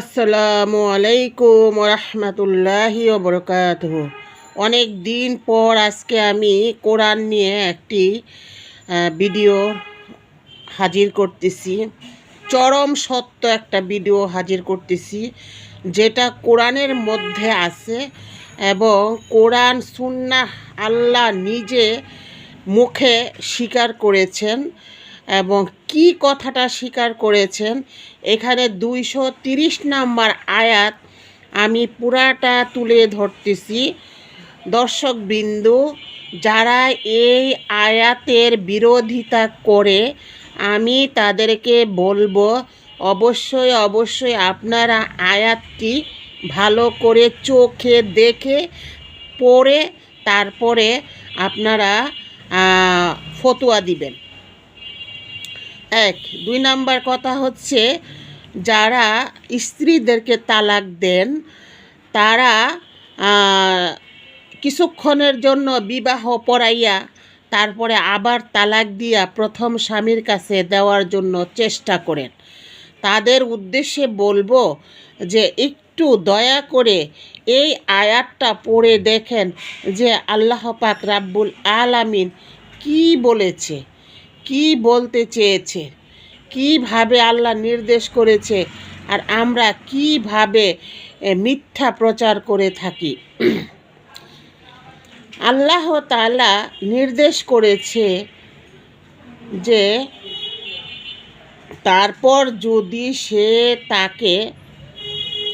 আসসালামু আলাইকুম রহমতুল্লাহি বরকাত অনেক দিন পর আজকে আমি কোরআন নিয়ে একটি ভিডিও হাজির করতেছি। চরম সত্য একটা ভিডিও হাজির করতেছি, যেটা কোরআনের মধ্যে আছে এবং কোরআন সুন্না আল্লাহ নিজে মুখে স্বীকার করেছেন। এবং কি কথাটা স্বীকার করেছেন? এখানে দুইশো তিরিশ নাম্বার আয়াত আমি পুরাটা তুলে ধরতেছি। দর্শক বিন্দু যারা এই আয়াতের বিরোধিতা করে, আমি তাদেরকে বলব, অবশ্যই অবশ্যই আপনারা আয়াতটি ভালো করে চোখে দেখে পড়ে, তারপরে আপনারা ফতোয়া দিবেন। এক। দুই নাম্বার কথা হচ্ছে, যারা স্ত্রীদেরকে তালাক দেন, তারা কিছুক্ষণের জন্য বিবাহ পড়াইয়া, তারপরে আবার তালাক দিয়া প্রথম স্বামীর কাছে দেওয়ার জন্য চেষ্টা করেন। তাদের উদ্দেশ্যে বলব যে, একটু দয়া করে এই আয়াতটা পড়ে দেখেন যে, আল্লাহ পাক রাব্বুল আলামিন কি বলেছে। কি বলতে চেয়েছে? কীভাবে আল্লাহ নির্দেশ করেছে? আর আমরা কীভাবে মিথ্যা প্রচার করে থাকি? আল্লাহ তাআলা নির্দেশ করেছে যে, তারপর যদি সে তাকে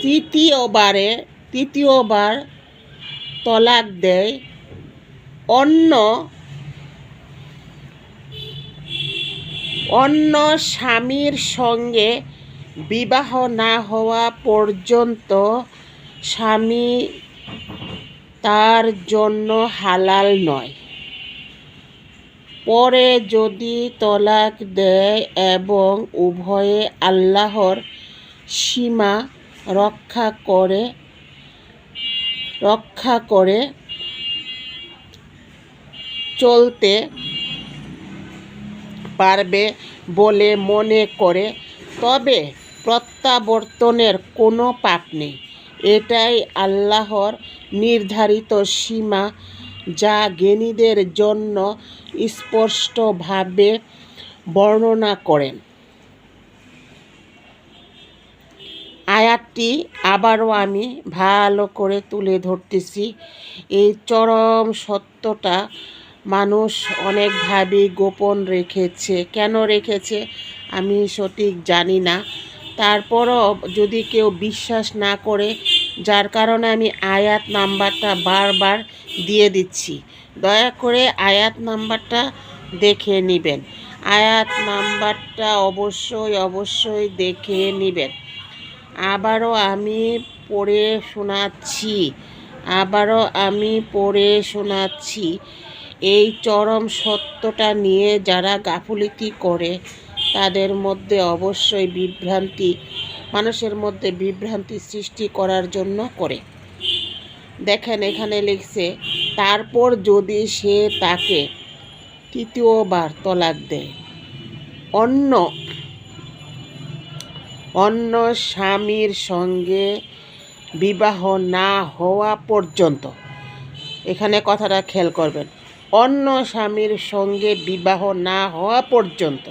তৃতীয়বারে, তৃতীয়বার তলাক দেয়, অন্য অন্য স্বামীর সঙ্গে বিবাহ না হওয়া পর্যন্ত স্বামী তার জন্য হালাল নয়। পরে যদি তলাক দেয় এবং উভয়ে আল্লাহর সীমা রক্ষা করে রক্ষা করে চলতে পারবে বলে মনে করে, তবে প্রত্যাবর্তনের কোনো পাপ নেই। এটাই আল্লাহর নির্ধারিত সীমা, যা জ্ঞানীদের জন্য স্পষ্টভাবে বর্ণনা করেন। আয়াতটি আবারও আমি ভালো করে তুলে ধরতেছি। এই চরম সত্যটা মানুষ অনেকভাবে গোপন রেখেছে। কেন রেখেছে? আমি সঠিক জানি না। তারপরও যদি কেউ বিশ্বাস না করে, যার কারণে আমি আয়াত নাম্বারটা বারবার দিয়ে দিচ্ছি। দয়া করে আয়াত নাম্বারটা দেখে নেবেন। আয়াত নাম্বারটা অবশ্যই অবশ্যই দেখে নেবেন। আবারও আমি পড়ে শোনাচ্ছি। আবারও আমি পড়ে শোনাচ্ছি। এই চরম সত্যটা নিয়ে যারা গাফুলিতি করে, তাদের মধ্যে অবশ্যই বিভ্রান্তি, মানুষের মধ্যে বিভ্রান্তি সৃষ্টি করার জন্য করে। দেখেন এখানে লিখছে, তারপর যদি সে তাকে তৃতীয়বার তলাক দেয়, অন্য অন্য স্বামীর সঙ্গে বিবাহ না হওয়া পর্যন্ত। এখানে কথাটা খেয়াল করবেন অন্য স্বামীর সঙ্গে বিবাহ না হওয়া পর্যন্ত।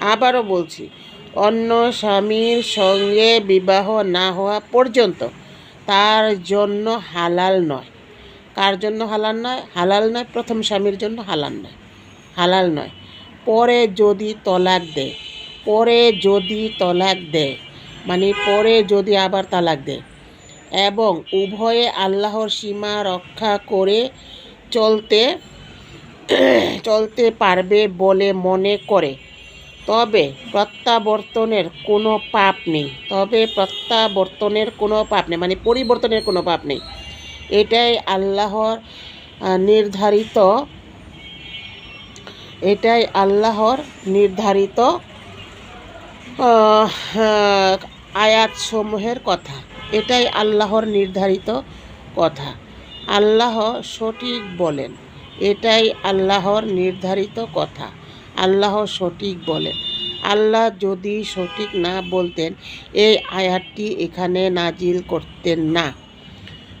আবারও বলছি, অন্য স্বামীর সঙ্গে বিবাহ না হওয়া পর্যন্ত তার জন্য হালাল নয়। কার জন্য হালাল নয়? হালাল নয়, প্রথম স্বামীর জন্য হালাল নয়। হালাল নয়। পরে যদি তলাক দেয়, পরে যদি তলাক দেয় মানে পরে যদি আবার তালাক দেয় এবং উভয়ে আল্লাহর সীমা রক্ষা করে চলতে চলতে পারবে বলে মনে করে। তবে প্রত্যাবর্তনের কোনো পাপ নেই। তবে প্রত্যাবর্তনের কোনো পাপ নেই মানে পরিবর্তনের কোনো পাপ নেই। এটাই আল্লাহর নির্ধারিত, এটাই আল্লাহর নির্ধারিত আয়াতসমূহের কথা। এটাই আল্লাহর নির্ধারিত কথা। আল্লাহ সঠিক বলেন। এটাই আল্লাহর নির্ধারিত কথা। আল্লাহ সঠিক বলেন। আল্লাহ যদি সঠিক না বলতেন, এই আয়াতটি এখানে নাজিল করতেন না।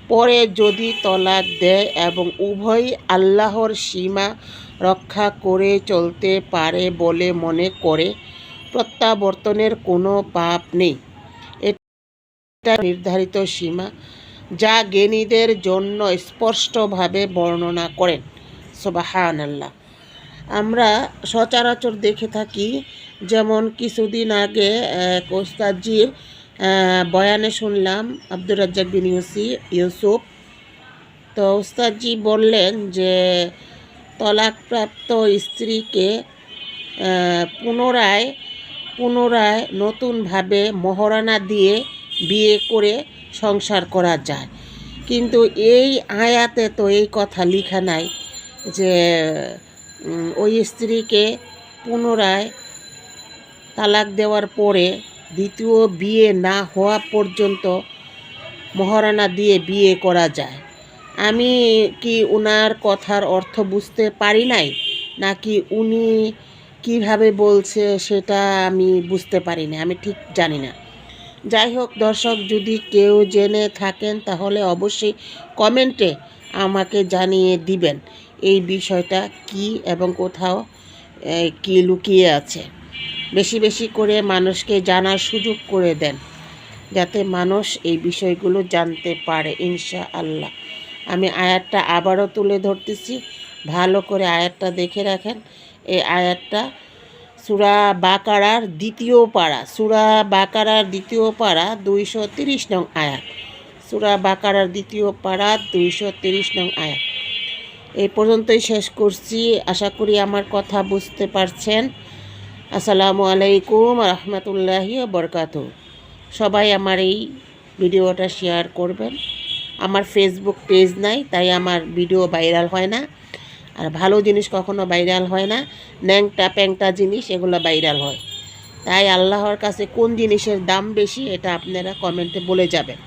পরে যদি তলাক দেয় এবং উভয়ই আল্লাহর সীমা রক্ষা করে চলতে পারে বলে মনে করে, প্রত্যাবর্তনের কোনো পাপ নেই। এটা নির্ধারিত সীমা যা জ্ঞানীদের জন্য স্পষ্টভাবে বর্ণনা করেন। সোবাহান আল্লাহ আমরা সচরাচর দেখে থাকি, যেমন কিছুদিন আগে এক ওস্তাদজির বয়ানে শুনলাম, আব্দুর রাজ্জাক বিন ইউসি, ইউসুফ। তো ওস্তাদজি বললেন যে, তলাকপ্রাপ্ত স্ত্রীকে পুনরায় পুনরায় নতুনভাবে মহারণা দিয়ে বিয়ে করে সংসার করা যায়। কিন্তু এই আয়াতে তো এই কথা লেখা নাই। যে ওই স্ত্রীকে পুনরায় তালাক দেওয়ার পরে দ্বিতীয় বিয়ে না হওয়া পর্যন্ত মহারানা দিয়ে বিয়ে করা যায়। আমি কি উনার কথার অর্থ বুঝতে পারি নাই? নাকি উনি কীভাবে বলছে সেটা আমি বুঝতে পারি না আমি ঠিক জানি না। যাই হোক, দর্শক, যদি কেউ জেনে থাকেন তাহলে অবশ্যই কমেন্টে আমাকে জানিয়ে দিবেন। এই বিষয়টা কি এবং কোথাও কি লুকিয়ে আছে? বেশি বেশি করে মানুষকে জানার সুযোগ করে দেন, যাতে মানুষ এই বিষয়গুলো জানতে পারে ইনশা আল্লাহ আমি আয়াতটা আবারও তুলে ধরতেছি। ভালো করে আয়াতটা দেখে রাখেন। এই আয়াতটা সুরা বাকারার দ্বিতীয় পাড়া সুরা বাকারার দ্বিতীয় পাড়া দুইশো তিরিশ নং আয়াত। সুরা বাকারার দ্বিতীয় পাড়া দুইশো তিরিশ নং আয়াত। এই পর্যন্তই শেষ করছি। আশা করি আমার কথা বুঝতে পারছেন। আসসালামু আলাইকুম রহমতুল্লাহি বরকাত সবাই আমার এই ভিডিওটা শেয়ার করবেন। আমার ফেসবুক পেজ নাই, তাই আমার ভিডিও ভাইরাল হয় না। আর ভালো জিনিস কখনো ভাইরাল হয় না। ন্যাংটা প্যাংটা জিনিস, এগুলো ভাইরাল হয়। তাই আল্লাহর কাছে কোন জিনিসের দাম বেশি, এটা আপনারা কমেন্টে বলে যাবেন।